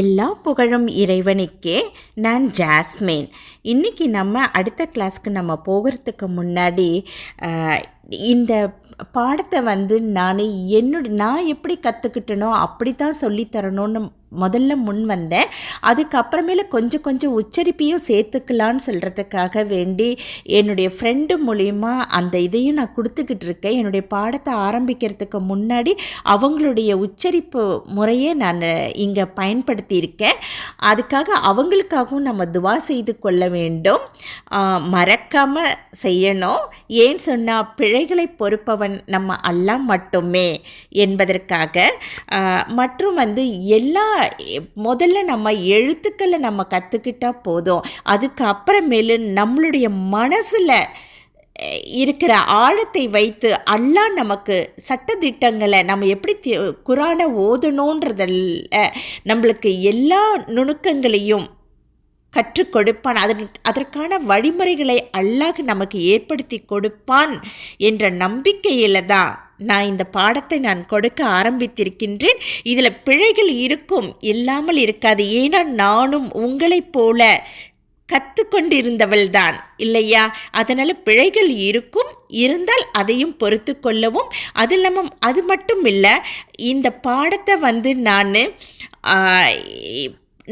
எல்லா புகழும் இறைவனுக்கே. நான் ஜாஸ்மின். இன்றைக்கி நம்ம அடுத்த கிளாஸ்க்கு நம்ம போகிறதுக்கு முன்னாடி இந்த பாடத்தை வந்து நான் என்னோட நான் எப்படி கற்றுக்கிட்டனோ அப்படி தான் சொல்லித்தரணும்னு முதல்ல முன் வந்தேன் அதுக்கப்புறமேல கொஞ்சம் கொஞ்சம் உச்சரிப்பையும் சேர்த்துக்கலான்னு சொல்கிறதுக்காக வேண்டி என்னுடைய ஃப்ரெண்டு மூலிமா அந்த இதையும் நான் கொடுத்துக்கிட்டு இருக்கேன். என்னுடைய பாடத்தை ஆரம்பிக்கிறதுக்கு முன்னாடி அவங்களுடைய உச்சரிப்பு முறையை நான் இங்கே பயன்படுத்தியிருக்கேன். அதுக்காக அவங்களுக்காகவும் நம்ம துவா செய்து கொள்ள வேண்டும். மறக்காமல் செய்யணும். ஏன் சொன்னால் பிழைகளை பொறுப்பவன் நம்ம அல்லாஹ் மட்டுமே என்பதற்காக. மற்றும் வந்து எல்லா முதல்ல நம்ம எழுத்துக்களை நம்ம கற்றுக்கிட்டா போதும். அதுக்கு அப்புறமேலு நம்மளுடைய மனசில் இருக்கிற ஆழத்தை வைத்து அல்லாஹ் நமக்கு சட்டத்திட்டங்களை நம்ம எப்படி தி- குரானை ஓதணுன்றதில் நம்மளுக்கு எல்லா நுணுக்கங்களையும் கற்றுக் கொடுப்பான். அதன் அதற்கான வழிமுறைகளை அல்லாஹ் நமக்கு ஏற்படுத்தி கொடுப்பான் என்ற நம்பிக்கையில் தான் நான் இந்த பாடத்தை நான் கொடுக்க ஆரம்பித்திருக்கின்றேன். இதில் பிழைகள் இருக்கும் இல்லாமல் இருக்காது. ஏன்னா நானும் உங்களைப் போல கற்றுக்கொண்டிருந்தவள் தான் இல்லையா? அதனால் பிழைகள் இருக்கும். இருந்தால் அதையும் பொறுத்து கொள்ளவும். அது இல்லாமல் அது மட்டும் இல்லை இந்த பாடத்தை வந்து நான்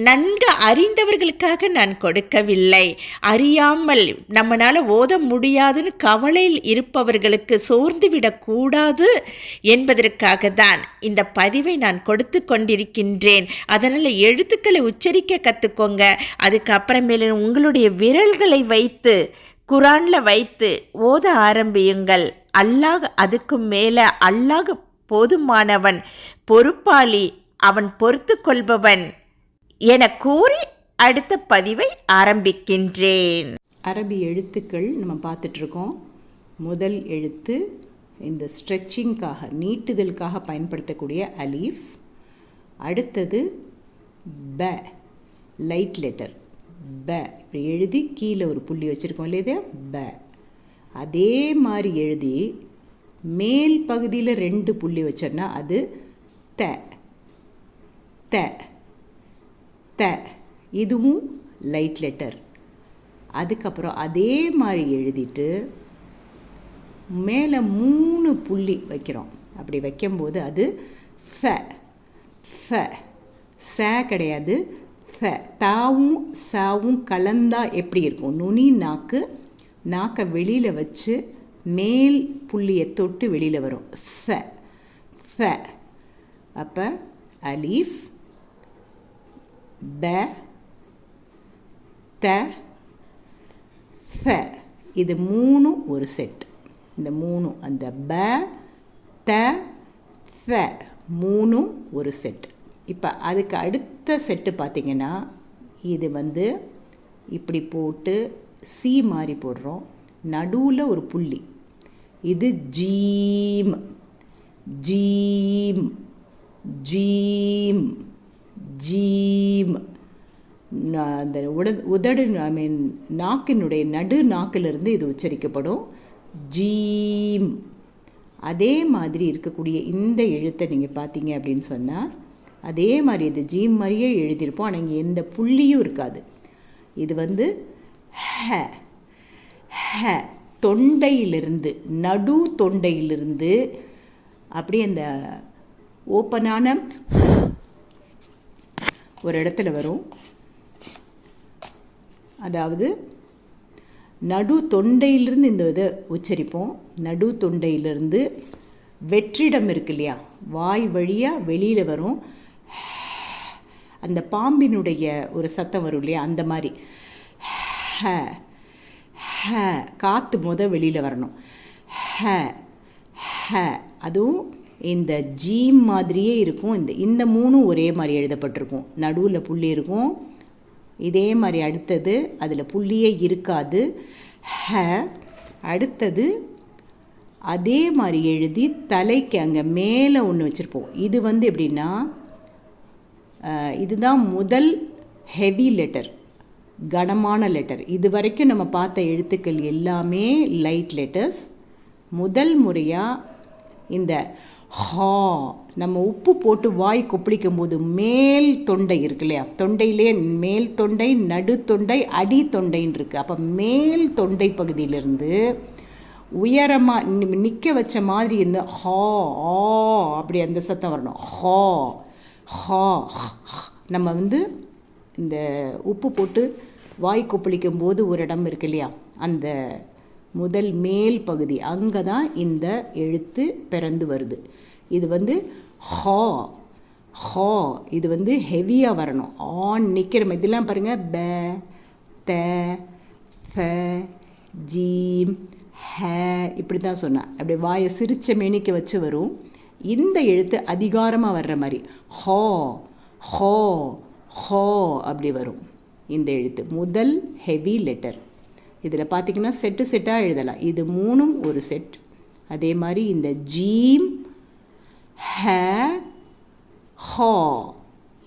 நன்கு அறிந்தவர்களுக்காக நான் கொடுக்கவில்லை. அறியாமல் நம்மளால் ஓத முடியாதுன்னு கவலையில் இருப்பவர்களுக்கு சோர்ந்துவிடக்கூடாது என்பதற்காக தான் இந்த பதிவை நான் கொடுத்து கொண்டிருக்கின்றேன். அதனால் எழுத்துக்களை உச்சரிக்க கற்றுக்கோங்க அதுக்கப்புறமேல உங்களுடைய விரல்களை வைத்து குரானில் வைத்து ஓத ஆரம்பியுங்கள். அல்லாஹ் அதுக்கு மேலே அல்லாஹ் போதுமானவன் பொறுப்பாளி அவன் பொறுத்து கொள்பவன். என கூறி அடுத்த பதிவை ஆரம்பிக்கின்றேன். அரபி எழுத்துக்கள் நம்ம பார்த்துட்ருக்கோம். முதல் எழுத்து இந்த ஸ்ட்ரெச்சிங்காக நீட்டுதலுக்காக பயன்படுத்தக்கூடிய அலீஃப். அடுத்தது ப லைட் லெட்டர். ப இப்படி எழுதி கீழே ஒரு புள்ளி வச்சுருக்கோம் இல்லையா ப. அதே மாதிரி எழுதி மேல் பகுதியில் ரெண்டு புள்ளி வச்சோன்னா அது த. த. த இதுவும் லைட் லெட்டர். அதுக்கப்புறம் அதே மாதிரி எழுதிட்டு மேலே மூணு புள்ளி வைக்கிறோம். அப்படி வைக்கும்போது அது ஃப ஃப. ச கிடையாது ஃப. தாவும் சாவும் கலந்தா எப்படி இருக்கும்? நுனி நாக்கு நாக்கை வெளியில் வச்சு மேல் புள்ளியை தொட்டு வெளியில் வரும். ஃப ஃப. அப்போ அலீஃப் ப த ஃப. இது மூணும் ஒரு செட் இந்த மூணும் அந்த ப த ஃப. மூணும் ஒரு செட் இப்போ அதுக்கு அடுத்த செட்டு பார்த்தீங்கன்னா இது வந்து இப்படி போட்டு சி மாதிரி போடுறோம். நடுவில் ஒரு புள்ளி. இது ஜீம். ஜீம். ஜீ ஜீம் ந- அந்த உட உதடு ஐ மீன் நாக்கினுடைய நடு நாக்கிலிருந்து இது உச்சரிக்கப்படும். ஜீம். அதே மாதிரி இருக்கக்கூடிய இந்த எழுத்தை நீங்கள் பார்த்தீங்க அப்படின்னு சொன்னால் அதே மாதிரி இது ஜீம் மாதிரியே எழுதியிருப்போம். ஆனால் இங்கே எந்த புள்ளியும் இருக்காது. இது வந்து ஹ ஹ தொண்டையிலிருந்து நடு தொண்டையிலிருந்து அப்படியே அந்த ஓப்பனான ஒரு இடத்துல வரும். அதாவது நடு தொண்டையிலிருந்து இந்த இதை உச்சரிப்போம். நடு தொண்டையிலிருந்து வெற்றிடம் இருக்கு இல்லையா? வாய் வழியாக வெளியில் வரும். அந்த பாம்பினுடைய ஒரு சத்தம் வரும் இல்லையா? அந்த மாதிரி. ஹ ஹ காற்று முத வெளியில் வரணும். ஹ ஹ அதுவும் இந்த ஜீம் மாதிரியே இருக்கும். இந்த இந்த மூணும் ஒரே மாதிரி எழுதப்பட்டிருக்கும். நடுவில் புள்ளி இருக்கும். இதே மாதிரி அடுத்தது அதில் புள்ளியே இருக்காது. ஹ அடுத்தது அதே மாதிரி எழுதி தலைக்கு அங்கே மேலே ஒன்று வச்சுருப்போம். இது வந்து எப்படின்னா இதுதான் முதல் ஹெவி லெட்டர் கனமான லெட்டர் இது வரைக்கும் நம்ம பார்த்த எழுத்துக்கள் எல்லாமே லைட் லெட்டர்ஸ் முதல் முறையாக இந்த ஹா நம்ம உப்பு போட்டு வாய் கொப்பளிக்கும் போது மேல் தொண்டை இருக்கு இல்லையா? தொண்டையிலே மேல் தொண்டை நடு தொண்டை அடி தொண்டைன்னு இருக்குது அப்போ மேல் தொண்டை பகுதியிலிருந்து உயரமாக நிற்க வச்ச மாதிரி இந்த ஹா ஆ அப்படி அந்த சத்தம் வரணும். ஹா ஹா நம்ம வந்து இந்த உப்பு போட்டு வாய் கொப்பளிக்கும் போது ஒரு இடம் இருக்கு இல்லையா? அந்த முதல் மேல் பகுதி. அங்கே தான் இந்த எழுத்து பிறந்து வருது. இது வந்து ஹா. ஹா. இது வந்து ஹெவியாக வரணும். ஆன் நிற்கிற இதெல்லாம் பாருங்கள் ப த ஃப ஜீம் ஹ. இப்படி தான் சொன்னேன் அப்படி வாயை சிரிச்ச மேனிக்க வச்சு வரும். இந்த எழுத்து அதிகாரமாக வர்ற மாதிரி. ஹா. ஹா. ஹா அப்படி வரும். இந்த எழுத்து. முதல் ஹெவி லெட்டர் இதில் பார்த்தீங்கன்னா செட்டு செட்டாக எழுதலாம். இது மூணும் ஒரு செட் அதே மாதிரி இந்த ஜீம் ஹ ஹா.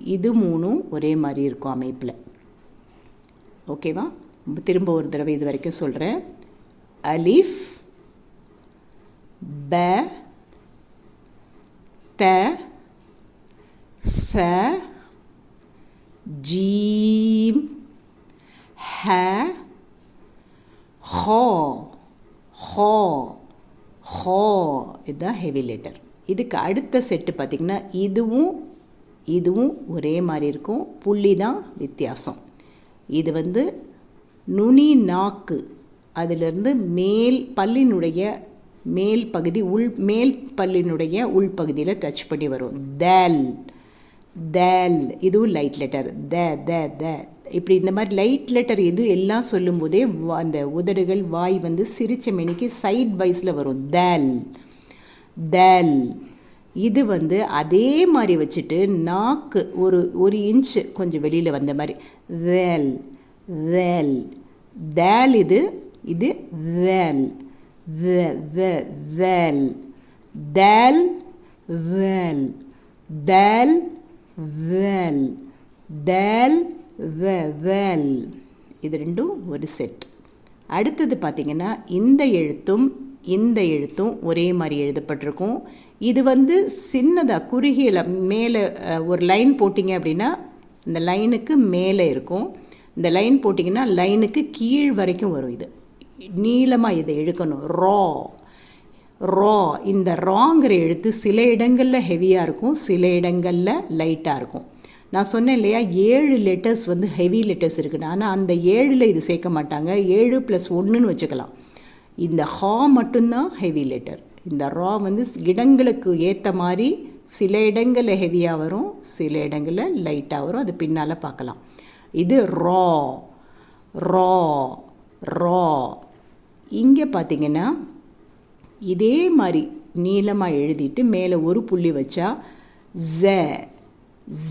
இது மூணும் ஒரே மாதிரி இருக்கும் அமைப்பில். ஓகேவா? திரும்ப ஒரு தடவை இது வரைக்கும் சொல்கிறேன் அலிஃப் ப த ஃப ஜீம் ஹ ஹ ஹ ஹோ. இதுதான் ஹெவி லெட்டர். இதுக்கு அடுத்த செட்டு பார்த்திங்கன்னா இதுவும் இதுவும் ஒரே மாதிரி இருக்கும். புள்ளி தான் வித்தியாசம். இது வந்து நுனி நாக்கு. அதிலிருந்து மேல் பல்லினுடைய மேல் பகுதி உள் மேல் பல்லினுடைய உள்பகுதியில் டச் பண்ணி வரும். தேல். தேல். இதுவும் லைட் லெட்டர் த த த. இப்படி இந்த மாதிரி லைட் லெட்டர் எது எல்லாம் சொல்லும்போதே அந்த உதடுகள் வாய் வந்து சிரிச்ச மெனிக்கு சைட் வைஸில் வரும். தேல். தேல் இது வந்து அதே மாதிரி வச்சுட்டு நாக்கு ஒரு ஒரு இன்ச்சு கொஞ்சம் வெளியில் வந்த மாதிரி. வேல் வேல் தேல் இது இது வேல் வேல் தேல் வேல் தேல் வேல் தேல் வேல் இது ரெண்டும் ஒரு செட் அடுத்தது பார்த்திங்கன்னா இந்த எழுத்தும் இந்த எழுத்தும் ஒரே மாதிரி எழுதப்பட்டிருக்கும். இது வந்து சின்னதாக குறுகியில் மேலே ஒரு லைன் போட்டிங்க அப்படின்னா இந்த லைனுக்கு மேலே இருக்கும். இந்த லைன் போட்டிங்கன்னா லைனுக்கு கீழ் வரைக்கும் வரும் இது. நீளமாக இதை எழுக்கணும் ரா. ரா. இந்த ராங்கிற எழுத்து சில இடங்களில் ஹெவியாக இருக்கும் சில இடங்களில் லைட்டாக இருக்கும். நான் சொன்னேன் இல்லையா ஏழு லெட்டர்ஸ் வந்து ஹெவி லெட்டர்ஸ் இருக்குன்னு. ஆனால் அந்த ஏழில் இது சேர்க்க மாட்டாங்க. ஏழு ப்ளஸ் ஒன்றுன்னு வச்சுக்கலாம். இந்த ஹா மட்டும்தான் ஹெவி லெட்டர் இந்த ரா வந்து இடங்களுக்கு ஏற்ற மாதிரி சில இடங்களில் ஹெவியாக வரும் சில இடங்களில் லைட்டாக வரும். அது பின்னால் பார்க்கலாம். இது ரா ரா ரா. இங்கே பார்த்தீங்கன்னா இதே மாதிரி நீளமாக எழுதிட்டு மேலே ஒரு புள்ளி வச்சா ஜ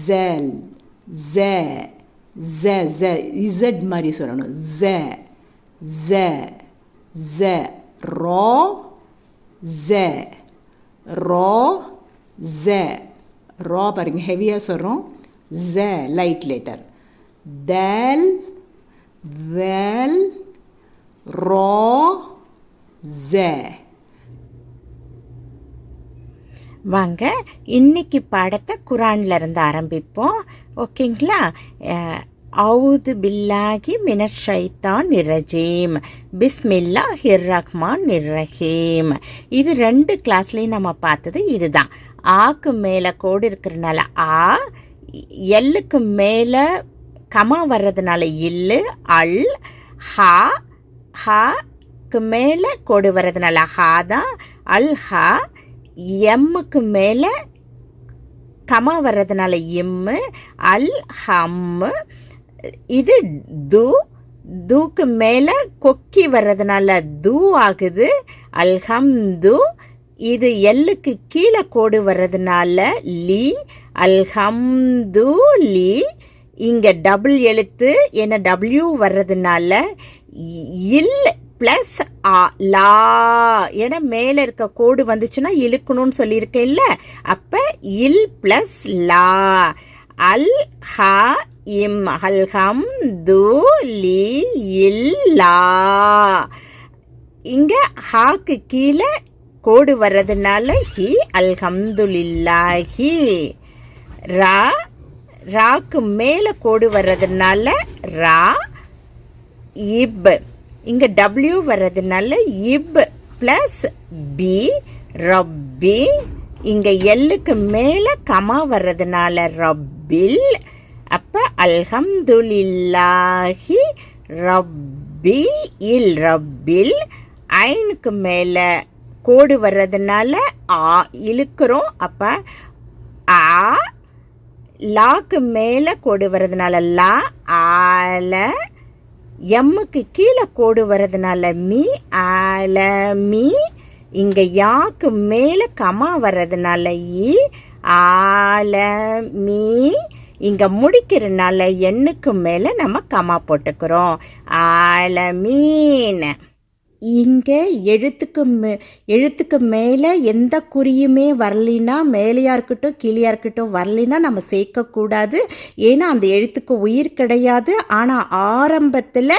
ஜல் ஜ ஜ ஜ இசட் மாதிரி சொல்லணும். ஜ ஜ ஜ Ro. ஜ Ro. ஜ ரா பாருங்க ஹெவியாக சொல்கிறோம் ஜ லைட் லெட்டர் தல் வெல் ரோ ஜ வாங்க இன்னைக்கு பாடத்தை குரான்ல இருந்து ஆரம்பிப்போம் ஓகேங்களா அவுது பில்லாகி மினஷ் ஷைத்தான் நிரஜீம் பிஸ்மில்லா ஹிர் ரஹ்மான் நிர்ரஹீம் இது ரெண்டு கிளாஸ்லேயும் நம்ம பார்த்தது இதுதான். ஆக்கு மேலே கோடு இருக்கிறனால ஆ எல்லுக்கு மேலே கமா வர்றதுனால இல்லு அல் ஹா ஹாக்கு மேலே கோடு வர்றதுனால ஹா தான் அல் ஹா எம்முக்கு மேலே கமா வர்றதுனால எம்மு அல் ஹம்மு இது தூ தூக்கு மேலே கொக்கி வர்றதுனால தூ ஆகுது. அல்ஹம்து இது எல்லுக்கு கீழே கோடு வர்றதுனால லி அல்ஹம்து லீ. இங்கே டபுள் எழுத்து என டபிள்யூ வர்றதுனால இல் ப்ளஸ் ஆ லா. ஏன்னா மேலே இருக்க கோடு வந்துச்சுன்னா இழுக்கணும்னு சொல்லியிருக்கேன் இல்லை அப்போ இல் ப்ளஸ் லா. அல் ஹ இம் ஹல்ஹம் து லி இல்லா இங்கே ஹாக்கு கீழே கோடு வர்றதுனால ஹி அல்ஹம்துலில்லாஹி. ரா ராக்கு மேலே கோடு வர்றதுனால ரா இப். இங்கே டபிள்யூ வர்றதுனால இப் ப்ளஸ் பி ரப்பி. இங்கே எல்லுக்கு மேலே கமா வர்றதுனால ரப்பில் அப்போ அல்ஹம்துலில்லாஹி ரப்பி இல் ரப்பில் ஐனுக்கு மேலே கோடு வர்றதுனால ஆ இழுக்கிறோம். அப்போ ஆ லாக்கு மேலே கோடு வர்றதுனால லா ஆல. எம்முக்கு கீழே கோடு வர்றதுனால மீ ஆல மீ. இங்கே யாக்கு மேலே கமா வர்றதுனால இ ஆல மீ இங்கே முடிக்கிறனால எண்ணுக்கு மேலே நம்ம கமா போட்டுக்கிறோம். ஆலமீன். இங்கே எழுத்துக்கு மே எழுத்துக்கு மேலே எந்த குறியுமே வரலினா மேலேயா இருக்கட்டும் கீழேயா இருக்கட்டும் வரலினா நம்ம சேர்க்கக்கூடாது. ஏன்னா அந்த எழுத்துக்கு உயிர் கிடையாது. ஆனால் ஆரம்பத்தில்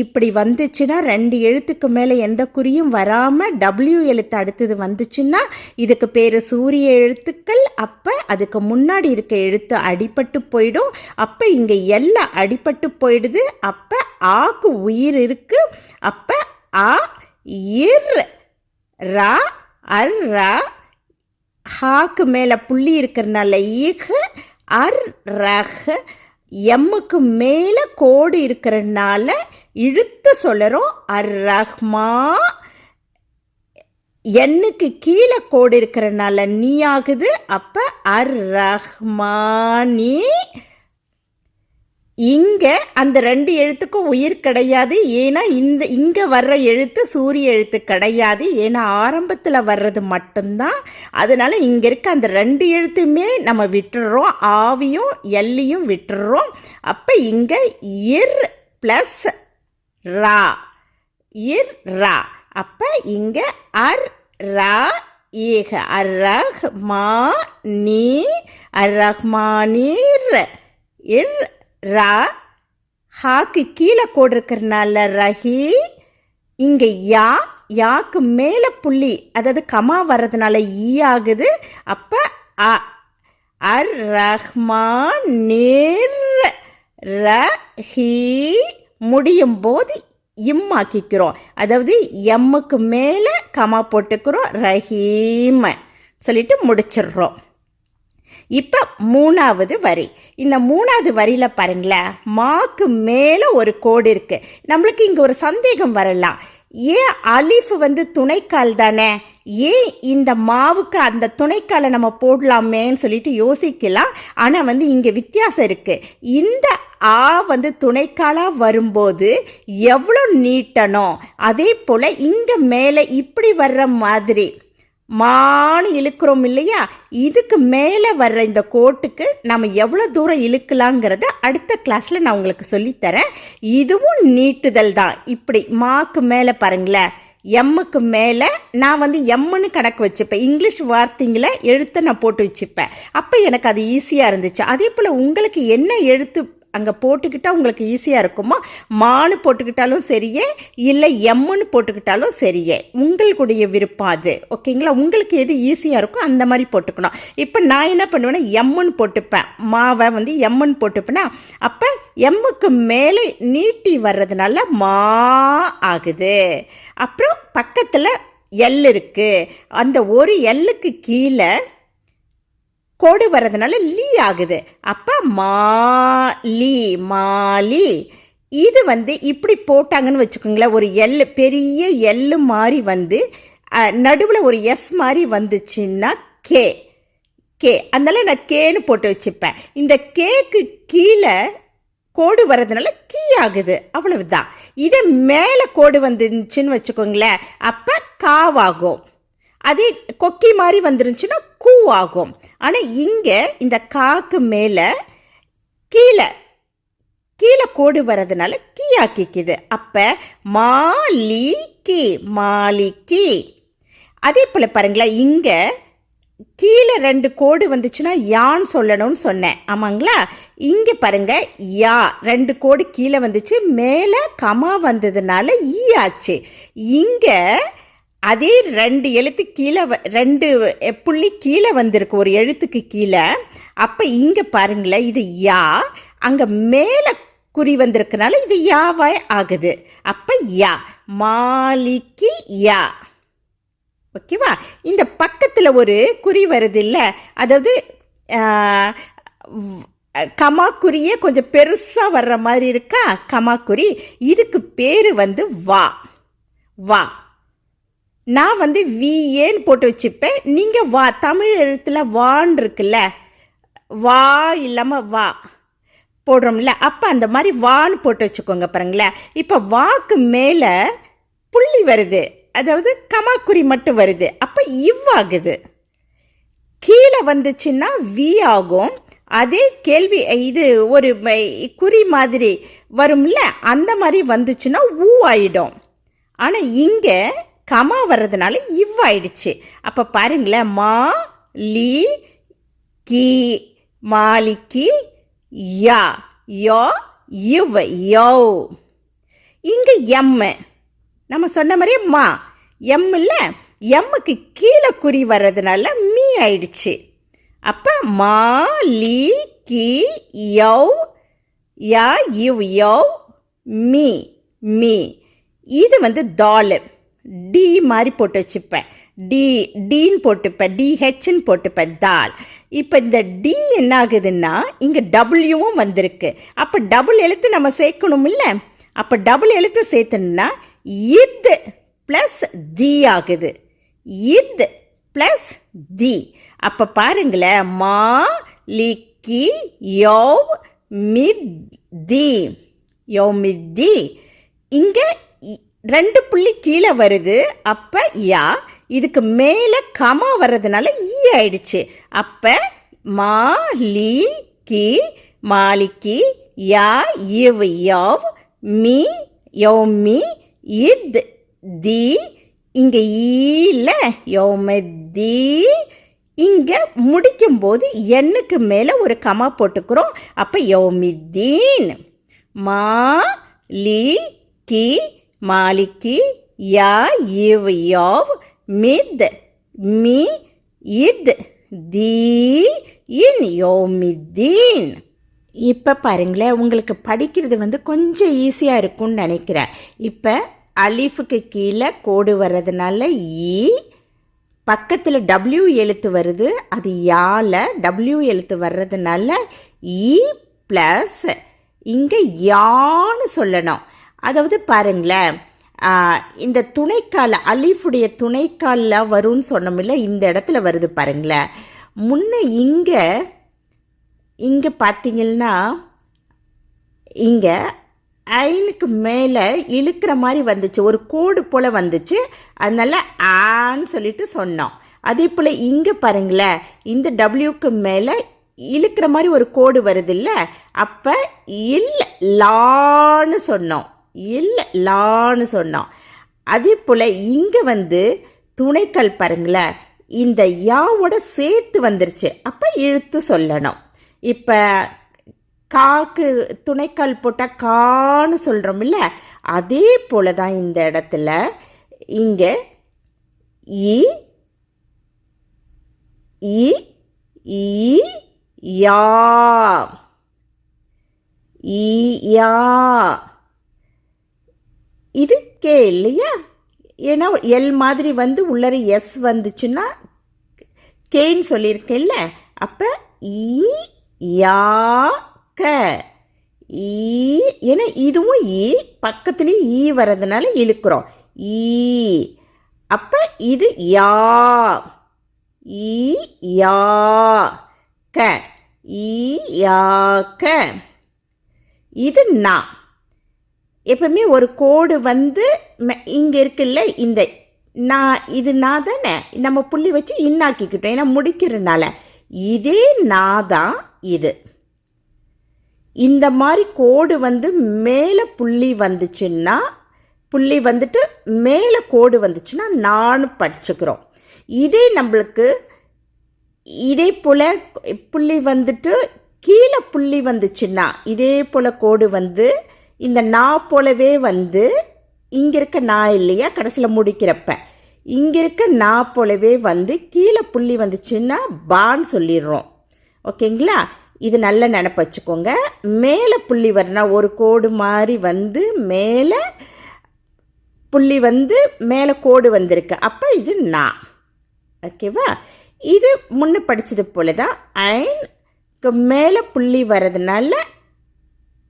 இப்படி வந்துச்சுன்னா ரெண்டு எழுத்துக்கு மேலே எந்த குறியும் வராமல் டபிள்யூ எழுத்து அடுத்தது வந்துச்சுன்னா இதுக்கு பேர் சூரிய எழுத்துக்கள். அப்போ அதுக்கு முன்னாடி இருக்க எழுத்து அடிபட்டு போயிடும். அப்போ இங்கே எல்லாம் அடிபட்டு போயிடுது. அப்போ ஆக்கு உயிர் இருக்குது அப்போ அ இர் ரா அர் ரா. ஹாக்கு மேலே புள்ளி இருக்கிறனால இஹ் அர் ரஹ். எம்முக்கு மேலே கோடு இருக்கிறனால இழுத்து சொல்லுறோம் அர் ரஹ்மா. எண்ணுக்கு கீழே கோடு இருக்கிறனால நீ ஆகுது அப்போ அர் ரஹ்மானி. இங்கே அந்த ரெண்டு எழுத்துக்கும் உயிர் கிடையாது. ஏன்னா இந்த இங்கே வர்ற எழுத்து சூரிய எழுத்து கிடையாது. ஏன்னா ஆரம்பத்தில் வர்றது மட்டும்தான். அதனால இங்கே இருக்க அந்த ரெண்டு எழுத்துமே நம்ம விட்டுடுறோம் ஆவியும் எல்லியும் விட்டுடுறோம் அப்போ இங்கே இர் ப்ளஸ் ரா. இர் ரா. அப்போ இங்கே அர் ரா ஏக. அர் மா நீ அர் ரஹ்மானீர் இர் ரா ஹாக்கு கீழே கோடு இருக்கிறனால ரஹி இங்கே யா யாக்கு மேலே புள்ளி அதாவது கமா வர்றதுனால ஈ ஆகுது. அப்போ அ அர் ரஹ்மான் நிர் ரஹி முடியும் போது இம் ஆக்கிக்கிறோம். அதாவது எம்முக்கு மேலே கமா போட்டுக்கிறோம் ரஹீம் சொல்லிட்டு முடிச்சிடுறோம். இப்போ மூணாவது வரி. இந்த மூணாவது வரியில் பாருங்களேன் மாக்கு மேலே ஒரு கோடு இருக்குது நம்மளுக்கு இங்கே ஒரு சந்தேகம் வரலாம். ஏன் அலிஃப் வந்து துணைக்கால் தானே? ஏன் இந்த மாவுக்கு அந்த துணைக்காலை நம்ம போடலாமேன்னு சொல்லிட்டு யோசிக்கலாம். ஆனால் வந்து இங்கே வித்தியாசம் இருக்குது இந்த ஆ வந்து துணைக்காலாக வரும்போது எவ்வளோ நீட்டணும்? அதே போல் இங்கே மேலே இப்படி வர்ற மாதிரி மானு இழுக்கிறோம் இல்லையா? இதுக்கு மேலே வர்ற இந்த கோட்டுக்கு நம்ம எவ்வளோ தூரம் இழுக்கலாங்கிறத அடுத்த கிளாஸில் நான் உங்களுக்கு சொல்லித்தரேன். இதுவும் நீட்டுதல் தான். இப்படி மாக்கு மேலே பாருங்களேன். எம்முக்கு மேலே நான் வந்து எம்முன்னு கணக்கு வச்சுப்பேன். இங்கிலீஷ் வார்த்தைங்களை எழுத்தை நான் போட்டு வச்சுப்பேன். அப்போ எனக்கு அது ஈஸியாக இருந்துச்சு. அதே போல் உங்களுக்கு என்ன எழுத்து அங்கே போட்டுக்கிட்டால் உங்களுக்கு ஈஸியாக இருக்குமா? மானு போட்டுக்கிட்டாலும் சரியே இல்லை எம்முன்னு போட்டுக்கிட்டாலும் சரியே. உங்களுக்குடைய விருப்பம் அது. ஓகேங்களா? உங்களுக்கு எது ஈஸியாக இருக்கோ அந்த மாதிரி போட்டுக்கணும். இப்போ நான் என்ன பண்ணுவேன்னா எம்முன்னு போட்டுப்பேன். மாவை வந்து எம்முன்னு போட்டுப்பேன்னா அப்போ எம்முக்கு மேலே நீட்டி வர்றதுனால மா ஆகுது. அப்புறம் பக்கத்தில் எல் இருக்குது அந்த ஒரு எல்லுக்கு கீழே கோடு வர்றதுனால லீ ஆகுது. அப்போ மாலி மாலி இது வந்து இப்படி போட்டாங்கன்னு வச்சுக்கோங்களேன் ஒரு எல் பெரிய எள்ளு மாதிரி வந்து நடுவில் ஒரு எஸ் மாதிரி வந்துச்சுன்னா கே கே அதனால நான் கேன்னு போட்டு வச்சுப்பேன். இந்த கேக்கு கீழே கோடு வர்றதுனால கீ ஆகுது. அவ்வளவுதான். இதே மேலே கோடு வந்துருந்துச்சுன்னு வச்சுக்கோங்களேன் அப்போ காவாகும். அதே கொக்கி மாதிரி வந்துருந்துச்சுன்னா கூ ஆகும் ஆனால் இங்கே இந்த காக்கு மேலே கீழே கீழே கோடு வர்றதுனால கீ ஆக்கிக்குது அப்போ மாலி மாலிக்கி அதே போல் பாருங்களேன் இங்கே கீழே ரெண்டு கோடு வந்துச்சுன்னா யான்னு சொல்லணும்னு சொன்னேன். ஆமாங்களா? இங்கே பாருங்க யா ரெண்டு கோடு கீழே வந்துச்சு மேலே கமா வந்ததுனால ஈ ஆச்சு. இங்கே அதே ரெண்டு எழுத்து கீழே வ- ரெண்டு புள்ளி கீழே வந்திருக்கு ஒரு எழுத்துக்கு கீழே. அப்போ இங்கே பாருங்களேன் இது யா. அங்கே மேலே குறி வந்திருக்கனால இது யாவாய் ஆகுது. அப்போ யா. மாலிக்கு யா. ஓகேவா இந்த பக்கத்தில் ஒரு குறி வருது இல்லை அதாவது ஆஹ், கமாக்குறியே கொஞ்சம் பெருசாக வர்ற மாதிரி இருக்கா? கமாக்குறி இதுக்கு பேர் வந்து வா. வா. நான் வந்து விஏன்னு போட்டு வச்சுப்பேன். நீங்கள் வா தமிழ் எழுத்தில் வான் இருக்குல்ல வா இல்லாமல் வா போடுறோம்ல அப்போ அந்த மாதிரி வான்னு போட்டு வச்சுக்கோங்க பாருங்களேன். இப்போ வாக்கு மேலே புள்ளி வருது. அதாவது கமாக்குறி மட்டும் வருது. அப்போ இவ்வாகுது. கீழே வந்துச்சுன்னா வி ஆகும். அதே கேள்வி இது ஒரு குறி மாதிரி வரும்ல அந்த மாதிரி வந்துச்சுன்னா ஊ ஆயிடும். ஆனால் இங்கே கமா வர்றதுனால இவ் ஆயிடுச்சு அப்போ பாருங்களேன் மா லி கி மாலிக்கி யா யோ இவ் யோ இங்கே எம். நம்ம சொன்ன மாதிரியே மா. எம் இல்லை எம்முக்கு கீழே குறி வர்றதுனால மீ ஆயிடுச்சு. அப்போ மா லி கி யோ யா இவ் யோ மீ மீ. இது வந்து தாலு டி மாதிரி போட்டு வச்சுப்பேன். டி டீன்னு போட்டுப்பேன். டிஹெச்னு போட்டுப்பேன். தால். இப்போ இந்த டி என்ன ஆகுதுன்னா இங்கே டபுள்யூவும் வந்திருக்கு. அப்போ டபுள் எழுத்து நம்ம சேர்க்கணும் இல்லை அப்போ டபுள் எழுத்து சேர்த்துன்னா இது ப்ளஸ் தி ஆகுது. இது ப்ளஸ் தி அப்போ பாருங்களேன். மா லிக்கி யோவ் மித் தி. யோ மித் தி. இங்கே ரெண்டு புள்ளி கீழே வருது. அப்போ யா இதுக்கு மேலே கமா வர்றதுனால ஈ ஆயிடுச்சு. அப்போ மா லி கி மாலிக்கி யா இவ் யவ் மீ யோ மீ இத் தி இங்கே ஈல யோமதி இங்கே முடிக்கும்போது எண்ணுக்கு மேலே ஒரு கமா போட்டுக்கிறோம். அப்போ யோமித்தீன் மா லி கி மாலிக்கி யா இவ் யோவ் மித் மி இத் தி இன் யோமித்தீன். இப்போ பாருங்களேன் உங்களுக்கு படிக்கிறது வந்து கொஞ்சம் ஈஸியாக இருக்கும்னு நினைக்கிறேன். இப்போ அலிஃபுக்கு கீழே கோடு வர்றதுனால ஈ பக்கத்தில் டபிள்யூ எழுத்து வருது அது யால டபிள்யூ எழுத்து வர்றதுனால இ ப்ளஸ் இங்கே யான்னு சொல்லணும். அதாவது பாருங்களேன் இந்த துணைக்கால் அலீஃபுடைய துணைக்காலில் வரும்னு சொன்னோமில்ல இந்த இடத்துல வருது பாருங்களேன். முன்ன இங்கே இங்கே பார்த்தீங்கன்னா இங்கே ஐனுக்கு மேலே இழுக்கிற மாதிரி வந்துச்சு. ஒரு கோடு போல் வந்துச்சு. அதனால் ஆன்னு சொல்லிட்டு சொன்னோம். அதே போல் இங்கே பாருங்களேன் இந்த டபிள்யூக்கு மேலே இழுக்கிற மாதிரி ஒரு கோடு வருது இல்லை? அப்போ இல் லான்னு சொன்னோம். இல்லை லான்னு சொன்னான். அதே போல் இங்கே வந்து துணைக்கல் பாருங்களேன் இந்த யாவோட சேர்த்து வந்துருச்சு. அப்போ இழுத்து சொல்லணும். இப்போ காக்கு துணைக்கால் போட்டால் கான்னு சொல்கிறோம் இல்லை அதே போல் தான் இந்த இடத்துல இங்கே இ இ ஈ யா ஈ யா. இது கே இல்லையா? ஏன்னா எல் மாதிரி வந்து உள்ளர எஸ் வந்துச்சுன்னா கேன்னு சொல்லியிருக்கேன்ல அப்போ ஈ யா க. ஈ ஏன்னா இதுவும் ஈ பக்கத்துலேயும் ஈ வர்றதுனால இழுக்கிறோம். ஈ அப்போ இது யா. ஈ யா க. ஈ யா க. இது நான் எப்பவுமே ஒரு கோடு வந்து இங்கே இருக்குல்ல இந்த நான் இது நான் தானே நம்ம புள்ளி வச்சு இன்னாக்கிக்கிட்டோம் ஏன்னா முடிக்கிறதுனால இதே நான் தான் இது. இந்த மாதிரி கோடு வந்து மேலே புள்ளி வந்துச்சுன்னா புள்ளி வந்துட்டு மேலே கோடு வந்துச்சுன்னா நான் படிச்சுக்கிறோம். இதே நம்மளுக்கு இதே போல் புள்ளி வந்துட்டு கீழே புள்ளி வந்துச்சுன்னா இதே போல் கோடு வந்து இந்த நா போலவே வந்து இங்கே இருக்க நா இல்லையா? கடைசியில் முடிக்கிறப்ப. இங்கே இருக்க நா போலவே வந்து கீழே புள்ளி வந்துச்சுன்னா பான்னு சொல்லிடுறோம். ஓகேங்களா? இது நல்ல நினப்பு வச்சுக்கோங்க. மேலே புள்ளி வரனா ஒரு கோடு மாதிரி வந்து மேலே புள்ளி வந்து மேலே கோடு வந்திருக்கு. அப்போ இது நா. ஓகேவா? இது முன்ன படித்தது போல தான் ஐனுக்கு மேலே புள்ளி வர்றதுனால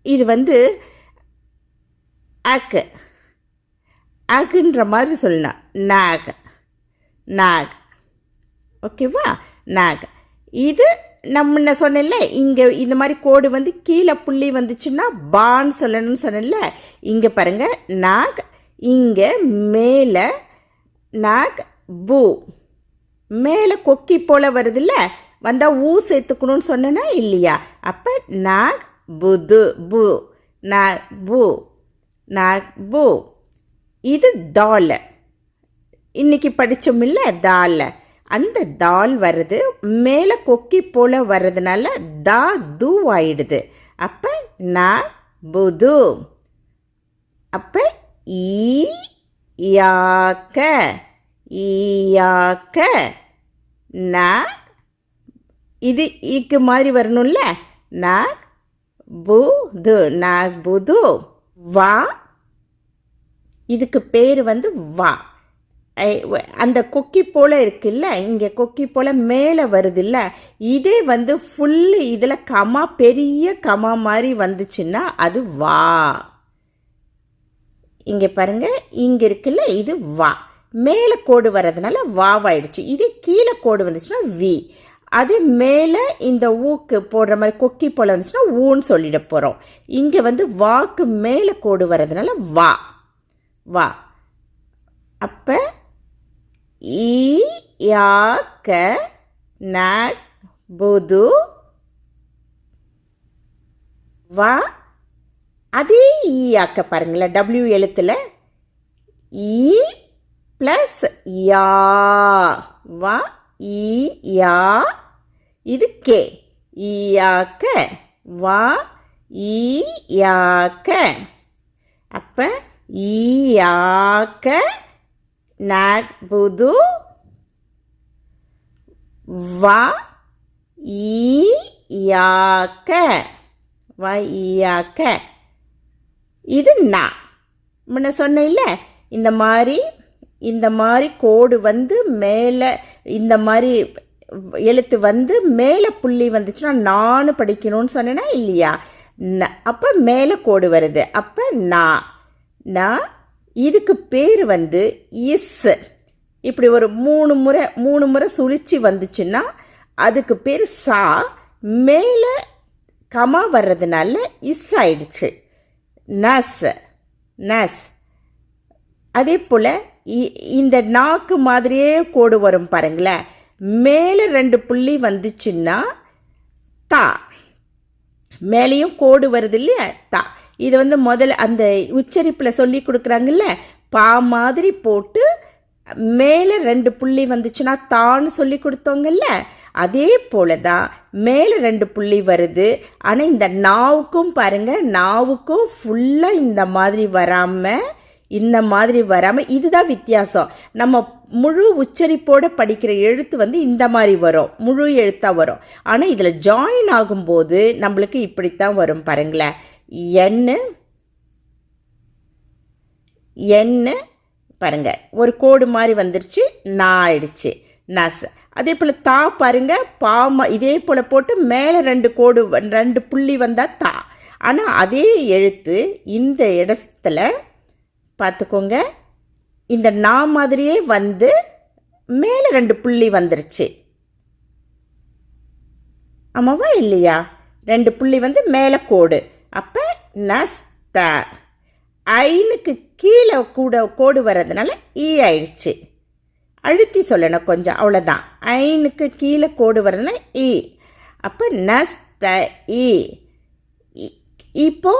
இது வந்து அக்கு. அக்குன்ற மாதிரி சொல்லலாம் நாக். நாக். ஓகேவா? நாக். இது நம்ம முன்ன சொன்னேன்ல இங்கே இந்த மாதிரி கோடு வந்து கீழே புள்ளி வந்துச்சுன்னா பான்னு சொல்லணும்னு சொன்னேன்ல இங்கே பாருங்க நாக் இங்கே மேலே நாக் பூ. மேலே கொக்கி போல் வருதுல்ல வந்தால் ஊ சேர்த்துக்கணும்னு சொன்னேன்னா இல்லையா? அப்போ நாக் புது பு. நாக் பூ. நாக் இது டால் இன்னைக்கு படித்தோம் இல்லை தால். அந்த தால் வருது மேலே கொக்கி போல் வர்றதுனால தா தூ ஆயிடுது. அப்போ ந புது அப்போ ஈ யாக்க ஈயாக்க ந இது ஈக்கு மாதிரி வரணும்ல நாக் புது நாக் புது வா இதுக்கு பேர் வந்து வா. அந்த கொக்கி போல் இருக்குல்ல இங்கே கொக்கி போல் மேலே வருதுல்ல இதே வந்து ஃபுல்லு இதில் கமா பெரிய கமா மாதிரி வந்துச்சுன்னா அது வா. இங்கே பாருங்க இங்கே இருக்குல்ல இது வா. மேலே கோடு வர்றதுனால வாவாயிடுச்சு. இதே கீழே கோடு வந்துச்சுன்னா வி. அது மேலே இந்த ஊக்கு போடுற மாதிரி கொக்கி போல் வந்துச்சுன்னா ஊன்னு சொல்லிட போகிறோம் இங்கே வந்து வாக்கு மேலே கோடு வர்றதுனால வா. வா. அப்போ ஈ யா க ந புது வா. அதே ஈ ஆக்க பாருங்களேன் டபிள்யூ எழுத்தில். ஈ ப்ளஸ் யா. வா ஈ யா. இது கே. ஈயாக்க வா ஈயாக்க அப்போ ஈயாக்க நபுது வ ஈயாக்க. வ ஈயாக்க. இது நா. முன்ன சொன்னேன்ல இந்த மாதிரி இந்த மாதிரி கோடு வந்து மேலே இந்த மாதிரி எழுத்து வந்து மேலே புள்ளி வந்துச்சுன்னா நான் படிக்கணும்னு சொன்னேன்னா இல்லையா? ந. அப்போ மேலே கோடு வருது. அப்போ நான் நான் இதுக்கு பேர் வந்து இஸ். இப்படி ஒரு மூணு முறை மூணு முறை சுழிச்சு வந்துச்சுன்னா அதுக்கு பேர் சா. மேலே கமா வர்றதுனால இஸ் ஆயிடுச்சு. நஸ் நஸ். அதே போல் இந்த நாக்கு மாதிரியே கோடு வரும் பாருங்களேன். மேலே ரெண்டு புள்ளி வந்துச்சுன்னா தா. மேலேயும் கோடு வருது இல்லையா? தா. இது வந்து முதல்ல அந்த உச்சரிப்பில் சொல்லி கொடுக்குறாங்கல்ல பா மாதிரி போட்டு மேலே ரெண்டு புள்ளி வந்துச்சுன்னா தான்னு சொல்லி கொடுத்தோங்கல்ல அதே போல தான் மேலே ரெண்டு புள்ளி வருது. ஆனால் இந்த நாவுக்கும் பாருங்கள் நாவுக்கும் ஃபுல்லாக இந்த மாதிரி வராமல் இந்த மாதிரி வராமல் இதுதான் வித்தியாசம். நம்ம முழு உச்சரிப்போடு படிக்கிற எழுத்து வந்து இந்த மாதிரி வரும் முழு எழுத்தாக வரும். ஆனால் இதில் ஜாயின் ஆகும்போது நம்மளுக்கு இப்படித்தான் வரும் பாருங்களேன். எண்ணு எண்ணு பாருங்க ஒரு கோடு மாதிரி வந்துருச்சு நான் ஆயிடுச்சு நஸ் அதே போல் தா பாருங்க பாம இதே போல் போட்டு மேலே ரெண்டு கோடு ரெண்டு புள்ளி வந்தால் தா. ஆனால் அதே எழுத்து இந்த இடத்துல பார்த்துக்கோங்க இந்த நா மாதிரியே வந்து மேலே ரெண்டு புள்ளி வந்துருச்சு. ஆமாவா இல்லையா? ரெண்டு புள்ளி வந்து மேலே கோடு. அப்போ நஸ்த. ஐனுக்கு கீழே கூட கோடு வர்றதுனால ஈ ஆயிடுச்சு. அழுத்தி சொல்லணும் கொஞ்சம் அவ்வளோதான் ஐனுக்கு கீழே கோடு வர்றதுனால e. ஈ அப்போ நஸ்த ஈ இ- இப்போ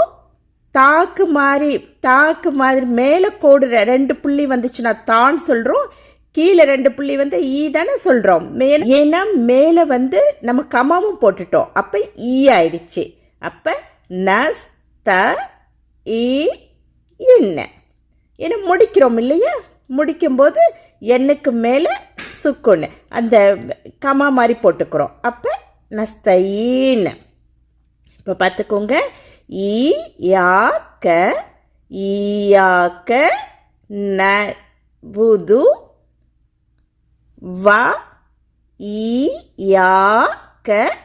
தாக்கு மாதிரி தாக்கு மாதிரி மேலே கோடு ரெண்டு புள்ளி வந்துச்சுன்னா தான் சொல்கிறோம் கீழே ரெண்டு புள்ளி வந்து ஈ தானே சொல்கிறோம் மேலே ஏன்னா மேலே வந்து நம்ம கமாவும் போட்டுட்டோம். அப்போ ஈ ஆயிடுச்சு. அப்போ நஸ்த ஈ என்ன ஏன்னா முடிக்கிறோம் இல்லையா? முடிக்கும்போது எண்ணுக்கு மேலே சுக்குன்னு. அந்த கமா மாதிரி போட்டுக்கிறோம். அப்போ நஸ்தைன் இப்போ பார்த்துக்கோங்க ஈ யாக்க ஈயாக்க ந புது வ ஈ யாக்க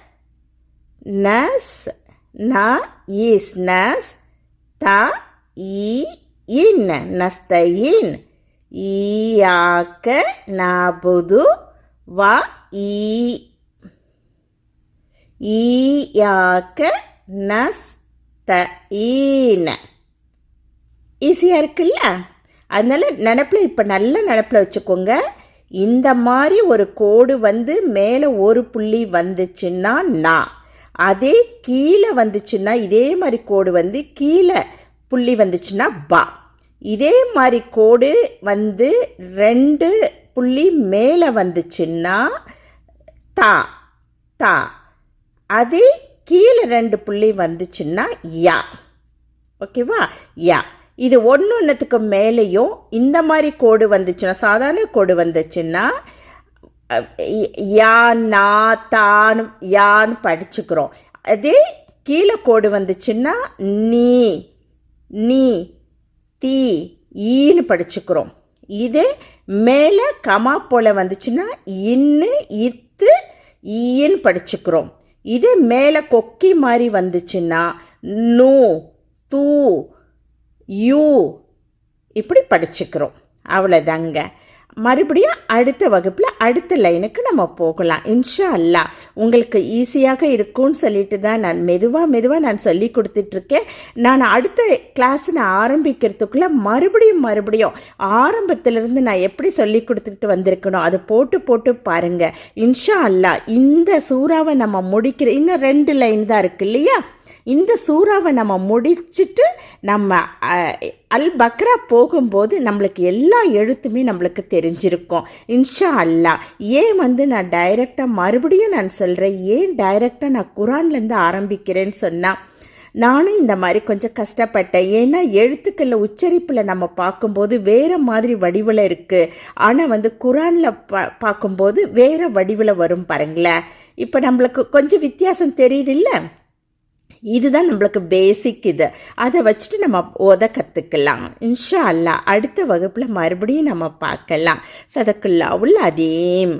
நஸ் ந இஸ் நஸ் த ஈ இன் நஸ்தையின் ஈயாக்க நபுது வ ஈ. ஈயாக்க நஸ்தஈன ஈஸியாக இருக்குல்ல? அதனால் நினப்பில் இப்போ நல்ல நினப்பில் வச்சுக்கோங்க. இந்த மாதிரி ஒரு கோடு வந்து மேலே ஒரு புள்ளி வந்துச்சுன்னா நான் அதே கீழே வந்துச்சுன்னா இதே மாதிரி கோடு வந்து கீழே புள்ளி வந்துச்சுன்னா பா. இதே மாதிரி கோடு வந்து ரெண்டு புள்ளி மேலே வந்துச்சுன்னா தா. தா. அதே கீழே ரெண்டு புள்ளி வந்துச்சுன்னா யா. ஓகேவா? யா. இது ஒன்று ஒன்றுத்துக்கு மேலேயும் இந்த மாதிரி கோடு வந்துச்சுன்னா சாதாரண கோடு வந்துச்சுன்னா யா நா தான் யான்னு படிச்சுக்கிறோம். அதே கீழே கோடு வந்துச்சுன்னா நீ நீ தீ ஈன்னு படிச்சுக்கிறோம். இதே மேலே கமா போல வந்துச்சுன்னா இன்னு இத்து ஈன்னு படிச்சுக்கிறோம். இதே மேலே கொக்கி மாதிரி வந்துச்சுன்னா நூ தூ யூ இப்படி படிச்சுக்கிறோம். அவ்வளோதாங்க. மறுபடியும் அடுத்த வகுப்பில் அடுத்த லைனுக்கு நம்ம போகலாம். இன்ஷா அல்லா உங்களுக்கு ஈஸியாக இருக்கும்னு சொல்லிட்டு தான் நான் மெதுவாக மெதுவாக நான் சொல்லி கொடுத்துட்ருக்கேன். நான் அடுத்த கிளாஸ் நான் ஆரம்பிக்கிறதுக்குள்ளே மறுபடியும் மறுபடியும் ஆரம்பத்திலிருந்து நான் எப்படி சொல்லி கொடுத்துட்டு வந்திருக்கணும் அதை போட்டு போட்டு பாருங்கள் இன்ஷா அல்லா இந்த சூறாவை நம்ம முடிக்கிற இன்னும் ரெண்டு லைன் தான் இருக்கு இல்லையா? இந்த சூறாவை நம்ம முடிச்சிட்டு நம்ம அல் பக்ரா போகும்போது நம்மளுக்கு எல்லா எழுத்துமே நம்மளுக்கு தெரிஞ்சிருக்கும். இன்ஷா அல்லா. ஏன் வந்து நான் டைரெக்டாக மறுபடியும் நான் சொல்கிறேன் ஏன் டைரெக்டாக நான் குரான்லேருந்து ஆரம்பிக்கிறேன்னு சொன்னால் நானும் இந்த மாதிரி கொஞ்சம் கஷ்டப்பட்டேன். ஏன்னா எழுத்துக்களில் உச்சரிப்பில் நம்ம பார்க்கும்போது வேறு மாதிரி வடிவில் இருக்குது ஆனால் வந்து குரானில் பா பார்க்கும்போது வேறு வடிவில் வரும் பாருங்களேன். இப்போ நம்மளுக்கு கொஞ்சம் வித்தியாசம் தெரியுது இல்லை? இதுதான் நம்மளுக்கு பேசிக் இது. அதை வச்சுட்டு நம்ம ஓத கற்றுக்கலாம் இன்ஷா அல்லா அடுத்த வகுப்பில் மறுபடியும் நம்ம பார்க்கலாம். சதக்குல்லா உல் அதீம்.